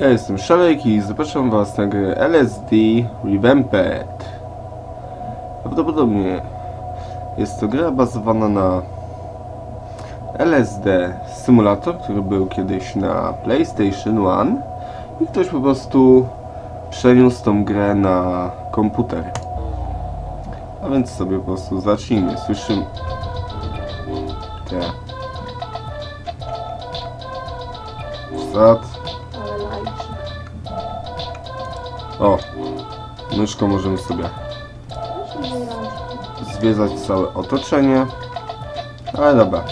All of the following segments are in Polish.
Ja jestem Szalek i zapraszam Was na grę LSD Revamped. Prawdopodobnie jest to gra bazowana na LSD Simulator, który był kiedyś na PlayStation 1 i ktoś po prostu przeniósł tą grę na komputer. A więc sobie po prostu zacznijmy. Słyszymy... Te... Start. O, myszką możemy sobie zwiedzać całe otoczenie. Ale dobra,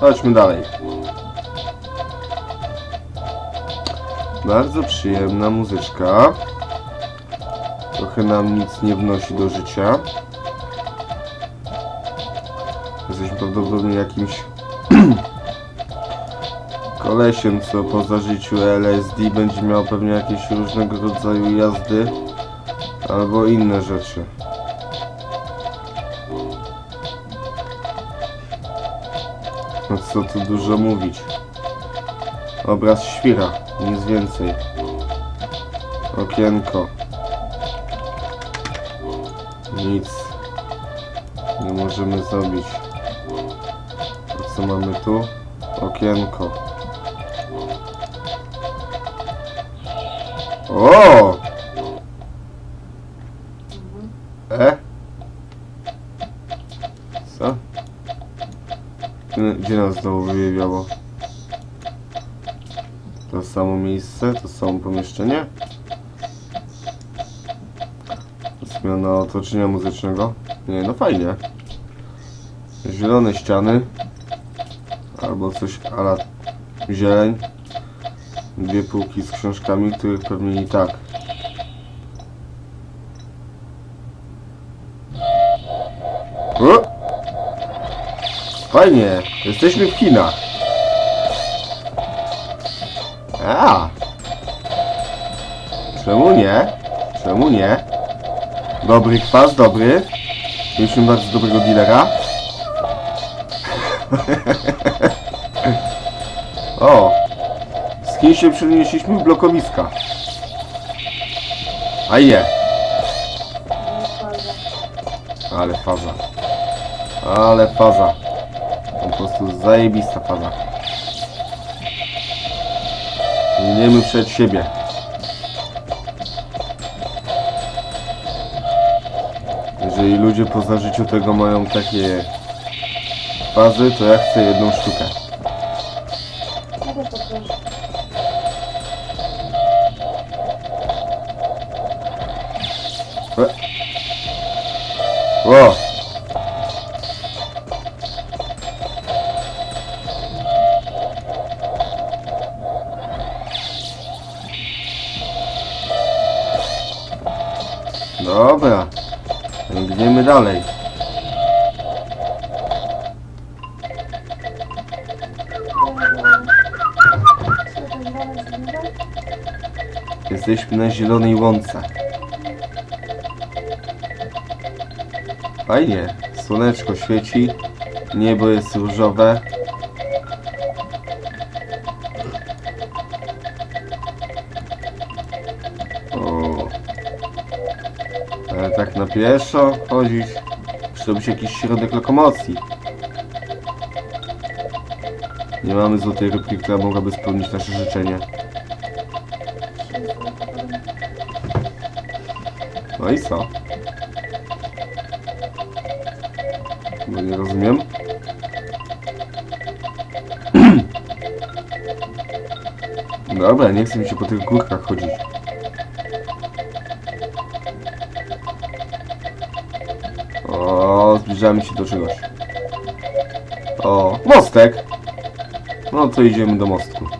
chodźmy dalej. Bardzo przyjemna muzyczka. Trochę nam nic nie wnosi do życia. Jesteśmy prawdopodobnie jakimś kolesiem, co po zażyciu LSD będzie miał pewnie jakieś różnego rodzaju jazdy albo inne rzeczy. No co tu dużo mówić. Obraz świra, nic więcej. Okienko. Nic. Nie możemy zrobić. A co mamy tu? Okienko. O! E? Co? Gdzie- nas znowu wyjewiało? To samo miejsce, to samo pomieszczenie? Zmiana otoczenia muzycznego? Nie, no fajnie. Zielone ściany. Albo coś ala zieleń. Dwie półki z książkami, których pewnie i tak. O! Fajnie, jesteśmy w Chinach. A. Czemu nie? Czemu nie? Dobry kwas, dobry. Mieliśmy bardzo dobrego dealera. o! Z się przenieśliśmy w blokowiska. A je, Ale faza. ale faza. Po prostu zajebista faza. Płyniemy przed siebie. Jeżeli ludzie po zażyciu tego mają takie fazy, to ja chcę jedną sztukę. Jesteśmy na zielonej łące. Fajnie, słoneczko świeci, niebo jest różowe. O. Ale tak na pieszo chodzić, musi być jakiś środek lokomocji. Nie mamy złotej rybki, która mogłaby spełnić nasze życzenie. No i co? No nie rozumiem. Dobra, nie chcę mi się po tych górkach chodzić. O, zbliżamy się do czegoś. O, mostek! No to idziemy do mostku.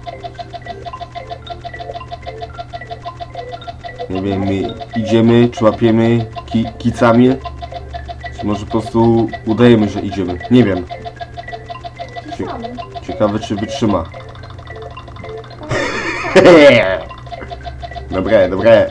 Idziemy, czy łapiemy ki kicami, czy może po prostu udajemy, że idziemy. Nie wiem. Pisamy. Ciekawe, czy wytrzyma. Dobre, dobre.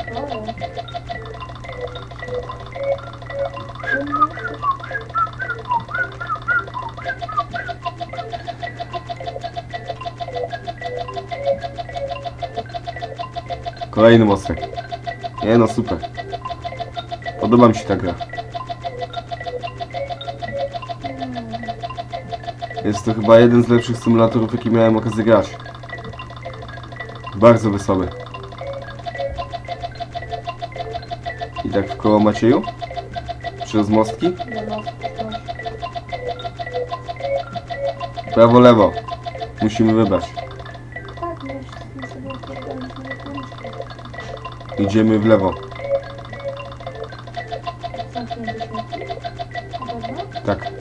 Kolejny mostek. Nie no, super. Podoba mi się ta gra. Jest to chyba jeden z lepszych symulatorów, jaki miałem okazję grać. Bardzo wesoły. I tak w koło Macieju? Przez mostki? Prawo, lewo. Musimy wybrać. Idziemy w lewo. Tak.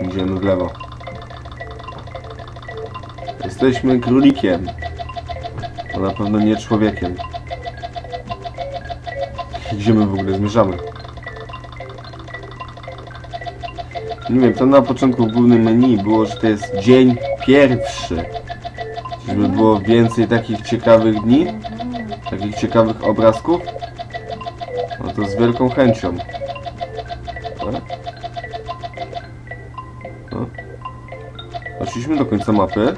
Idziemy w lewo. Jesteśmy królikiem. To na pewno nie człowiekiem. Gdzie my w ogóle zmierzamy? Nie wiem, tam na początku w głównym menu było, że to jest dzień pierwszy. Żeby było więcej takich ciekawych dni, takich ciekawych obrazków. No to z wielką chęcią. Tak? No. Doszliśmy do końca mapy.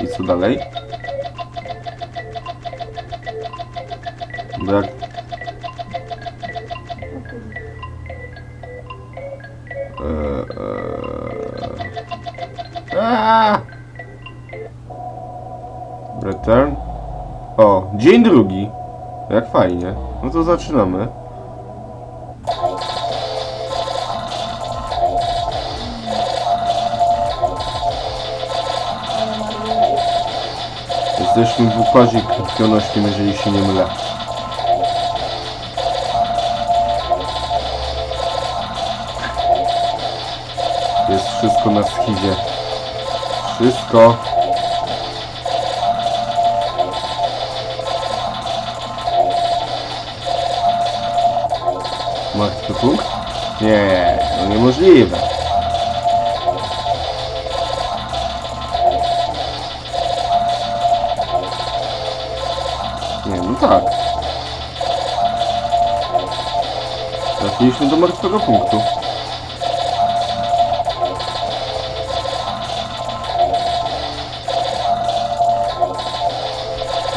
I co dalej? Bo jak... Eee! Return? O, dzień drugi. Jak fajnie. No to zaczynamy. Jesteśmy w układzie krwionośnym, jeżeli się nie mylę. Jest wszystko na schizie. Wszystko. Martwy punkt? Nie, no niemożliwe. Nie, no tak. Trafiliśmy do martwego punktu.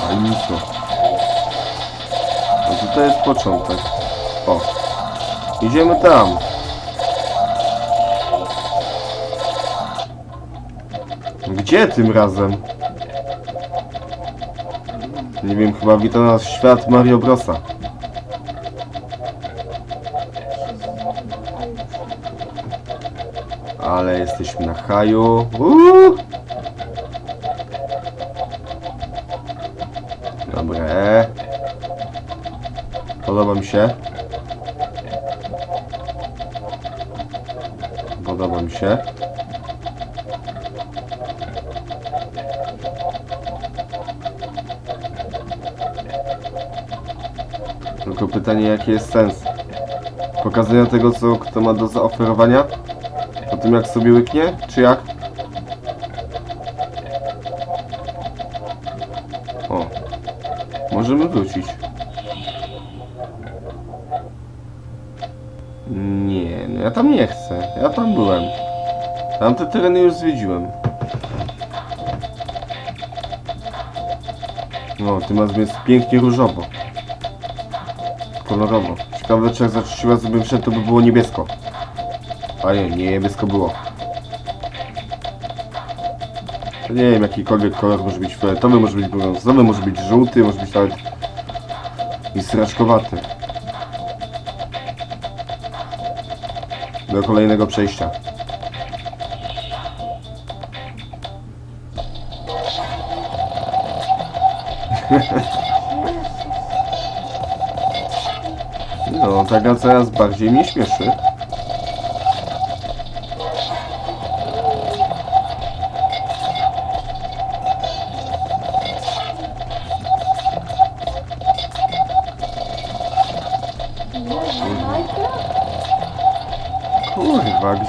A nic. No tutaj jest początek. O. Idziemy tam. Gdzie tym razem? Nie wiem, chyba wita nas świat Mario Brosa. Ale jesteśmy na haju. Uuu. Dobre. Podoba mi się. Podoba mi się. Tylko pytanie, jaki jest sens? Pokazania tego, co kto ma do zaoferowania? Po tym, jak sobie łyknie? Czy jak? O. Możemy wrócić. Nie, no ja tam nie chcę. Ja tam byłem. Tam te tereny już zwiedziłem. No, tym razem jest pięknie różowo. Kolorowo. Ciekawe, czy jak za trzecim razem to by było niebiesko. A nie, nie niebiesko było. Nie wiem, jakikolwiek kolor może być fioletowy, może być brązowy, może być żółty, może być nawet i sraczkowaty. Do kolejnego przejścia. No, taka coraz bardziej mnie śmieszy.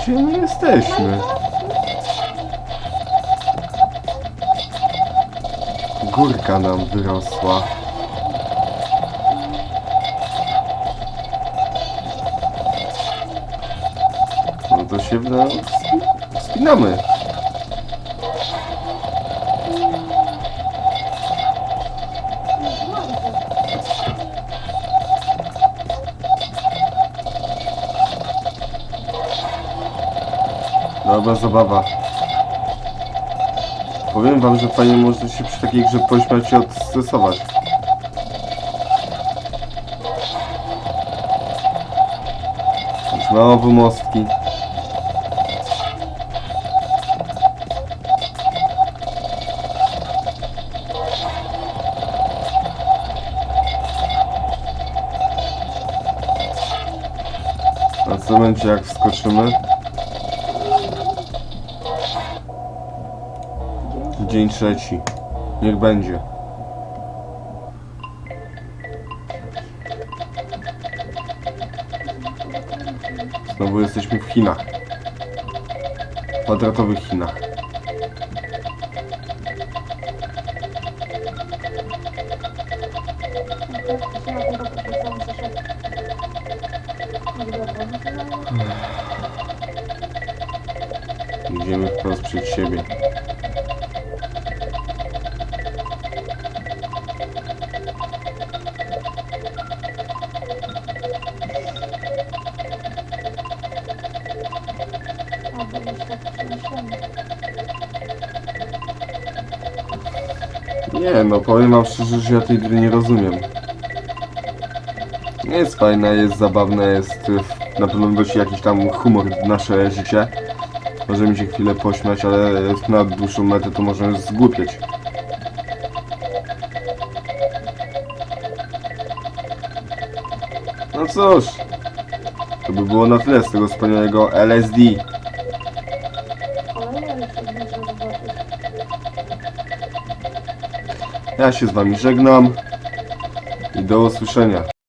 Gdzie my jesteśmy? Górka nam wyrosła. No to się no, wspinamy. Dobra zabawa. Powiem wam, że fajnie można się przy takiej grze pośmiać i odstresować. Znowu mostki. A co będzie jak wskoczymy? Dzień trzeci. Niech będzie. Znowu jesteśmy w Chinach. Kwadratowych Chinach. Idziemy wprost przed siebie. Nie, no powiem wam szczerze, że ja tej gry nie rozumiem. Nie jest fajna, jest zabawna, jest y, na pewno dość jakiś tam humor w nasze życie. Możemy się chwilę pośmiać, ale na dłuższą metę to możemy zgłupieć. No cóż, to by było na tyle z tego wspaniałego LSD. Ja się z wami żegnam i do usłyszenia.